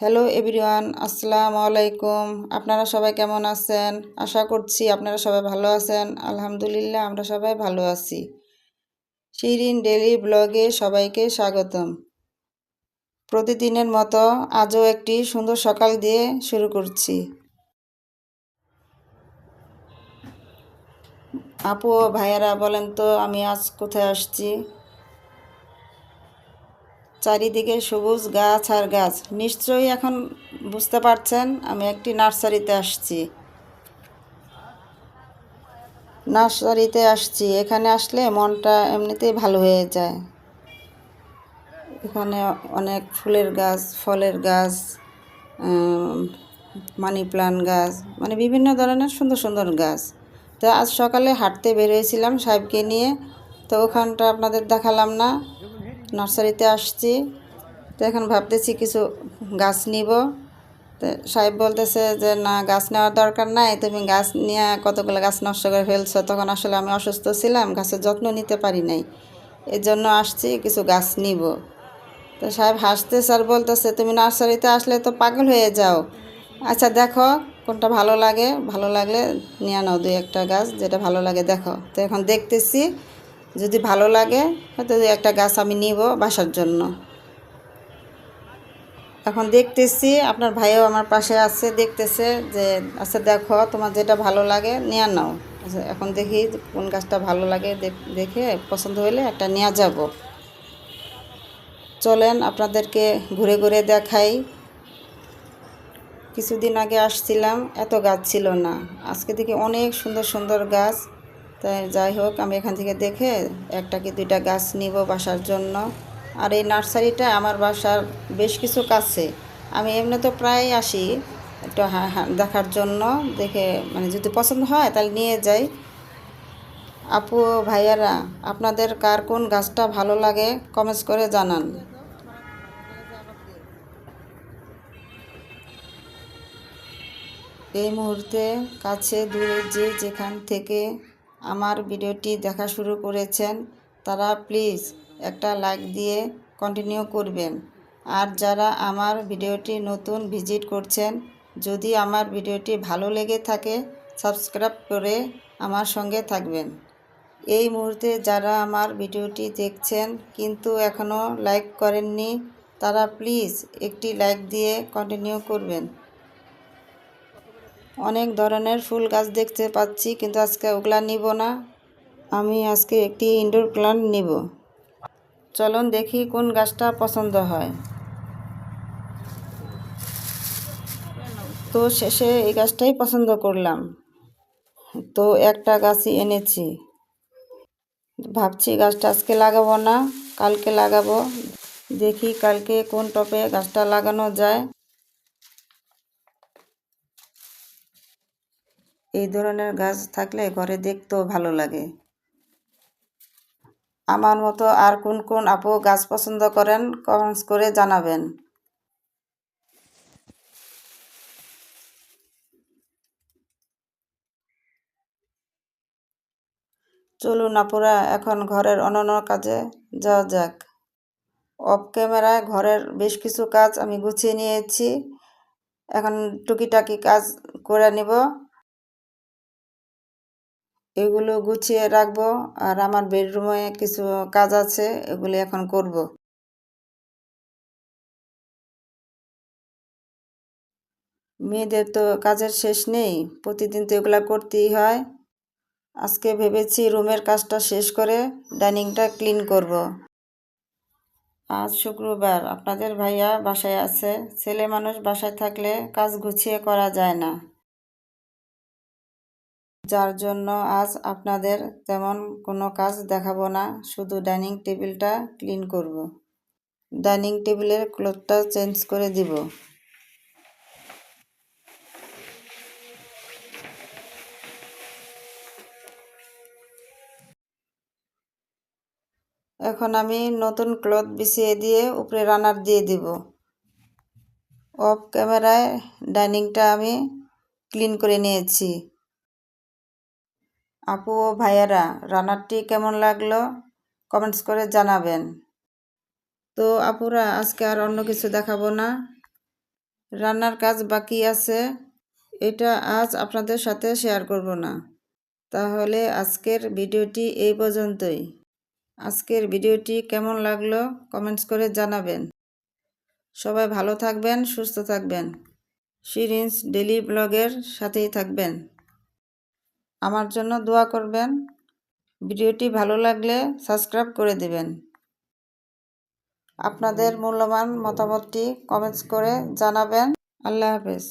Hello everyone আসসালামু আলাইকুম আপনারা সবাই কেমন আছেন? আশা করছি আপনারা সবাই ভালো আছেন। আলহামদুলিল্লাহ, আমরা সবাই ভালো আছি। শিরিন ডেলি ব্লগে সবাইকে স্বাগতম। প্রতিদিনের মতো আজও একটি সুন্দর সকাল দিয়ে শুরু করছি। আপু ভাইয়ারা, বলেন তো, আমি আজ কোথায় আসছি? চারিদিকে সবুজ গাছ আর গাছ। নিশ্চয়ই এখন বুঝতে পারছেন, আমি একটি নার্সারিতে আসছি। নার্সারিতে আসছি। এখানে আসলে মনটা এমনিতেই ভালো হয়ে যায়। এখানে অনেক ফুলের গাছ, ফলের গাছ মানি প্লান্ট গাছ মানে বিভিন্ন ধরনের সুন্দর সুন্দর গাছ। তো আজ সকালে হাঁটতে বেরিয়েছিলাম সাহেবকে নিয়ে। তো ওখানটা আপনাদের দেখালাম না। নার্সারিতে আসছি। তো এখন ভাবতেছি কিছু গাছ নিব। তো সাহেব বলতেছে যে, না, গাছ নেওয়ার দরকার নাই। তুমি গাছ নিয়ে কতগুলো গাছ নষ্ট করে ফেলছো? তখন আসলে আমি অসুস্থ ছিলাম, গাছের যত্ন নিতে পারি নাই। এর জন্য আসছি, কিছু গাছ নিব। তো সাহেব হাসতে স্যার বলতেছে, তুমি নার্সারিতে আসলে তো পাগল হয়ে যাও। আচ্ছা দেখো কোনটা ভালো লাগে। ভালো লাগলে নিয়ে নাও দুই একটা গাছ, যেটা ভালো লাগে দেখো। তো এখন দেখতেছি যদি ভালো লাগে, হয়তো একটা গাছ আমি নিব বাসার জন্য। এখন দেখতেছি আপনার ভাইও আমার পাশে আছে, দেখতেছে যে আচ্ছা দেখো তোমার যেটা ভালো লাগে নিয়ে নাও। আচ্ছা এখন দেখি কোন গাছটা ভালো লাগে দেখে পছন্দ হলে একটা নেওয়া যাব। চলেন আপনাদেরকে ঘুরে ঘুরে দেখাই। কিছুদিন আগে আসছিলাম, এত গাছ ছিল না। আজকে দেখি অনেক সুন্দর সুন্দর গাছ। তাই যাই হোক, আমি এখান থেকে দেখে একটা কি দুইটা গাছ নিব বাসার জন্য। আর এই নার্সারিটা আমার বাসার বেশ কিছু কাছে। আমি এমনি তো প্রায় আসি একটু দেখার জন্য, দেখে মানে যদি পছন্দ হয় তাহলে নিয়ে যাই। আপু, ভাইয়ারা, আপনাদের কার কোন গাছটা ভালো লাগে কমেন্টস করে জানান। এই মুহূর্তে কাছে দূরে যে যেখান থেকে আমার ভিডিওটি দেখা শুরু করেছেন, তারা প্লিজ একটা লাইক দিয়ে কন্টিনিউ করবেন। আর যারা আমার ভিডিওটি নতুন ভিজিট করছেন, যদি আমার ভিডিওটি ভালো লেগে থাকে সাবস্ক্রাইব করে আমার সঙ্গে থাকবেন। এই মুহূর্তে যারা আমার ভিডিওটি দেখছেন, কিন্তু এখনও লাইক করেননি, তারা প্লিজ একটি লাইক দিয়ে কন্টিনিউ করবেন। অনেক ধরনের ফুল গাছ দেখতে পাচ্ছি, কিন্তু আজকে ওগুলা নিব না। আমি আজকে একটি ইনডোর প্লান্ট নিব। চলুন দেখি কোন গাছটা পছন্দ হয়। তো শেষে এই গাছটাই পছন্দ করলাম। তো একটা গাছই এনেছি। ভাবছি গাছটা আজকে লাগাবো না, কালকে লাগাবো। দেখি কালকে কোন টপে গাছটা লাগানো যায়। এই ধরনের গাছ থাকলে ঘরে দেখতেও ভালো লাগে। আমার মতো আর কোন কোন আপু গাছ পছন্দ করেন কমেন্টস করে জানাবেন। চলুন আপুরা, এখন ঘরের অন্যান্য কাজে যাওয়া যাক। অফ ক্যামেরায় ঘরের বেশ কিছু কাজ আমি গুছিয়ে নিয়েছি। এখন টুকিটাকি কাজ করে নিব। এগুলো গুছিয়ে রাখব। আর আমার বেডরুমে কিছু কাজ আছে, এগুলি এখন করব। মেয়েদের তো কাজের শেষ নেই, প্রতিদিন তো এগুলা করতেই হয়। আজকে ভেবেছি রুমের কাজটা শেষ করে ডাইনিংটা ক্লিন করব। আজ শুক্রবার, আপনাদের ভাইয়া বাসায় আছে। ছেলে মানুষ বাসায় থাকলে কাজ গুছিয়ে করা যায় না। যার জন্য আজ আপনাদের তেমন কোনো কাজ দেখাবো না, শুধু ডাইনিং টেবিলটা ক্লিন করব। ডাইনিং টেবিলের ক্লোথটা চেঞ্জ করে দিব। এখন আমি নতুন ক্লথ বিছিয়ে দিয়ে উপরে রানার দিয়ে দিব। অফ ক্যামেরায় ডাইনিংটা আমি ক্লিন করে নিয়েছি। আপু ও ভাইয়ারা রান্নারটি কেমন লাগল? কমেন্টস করে জানাবেন। তো আপুরা, আজকে আর অন্য কিছু দেখাবো না। রান্নার কাজ বাকি আছে। এটা আজ আপনাদের সাথে শেয়ার করব না। তাহলে আজকের ভিডিওটি এই পর্যন্তই। আজকের ভিডিওটি কেমন লাগল? কমেন্টস করে জানাবেন। সবাই ভালো থাকবেন, সুস্থ থাকবেন। শিরিন্স ডেলি ব্লগের সাথেই থাকবেন। আমার জন্য দোয়া করবেন। ভিডিওটি ভালো লাগলে সাবস্ক্রাইব করে দিবেন। আপনাদের মূল্যবান মতামতটি কমেন্টস করে জানাবেন। আল্লাহ হাফেজ।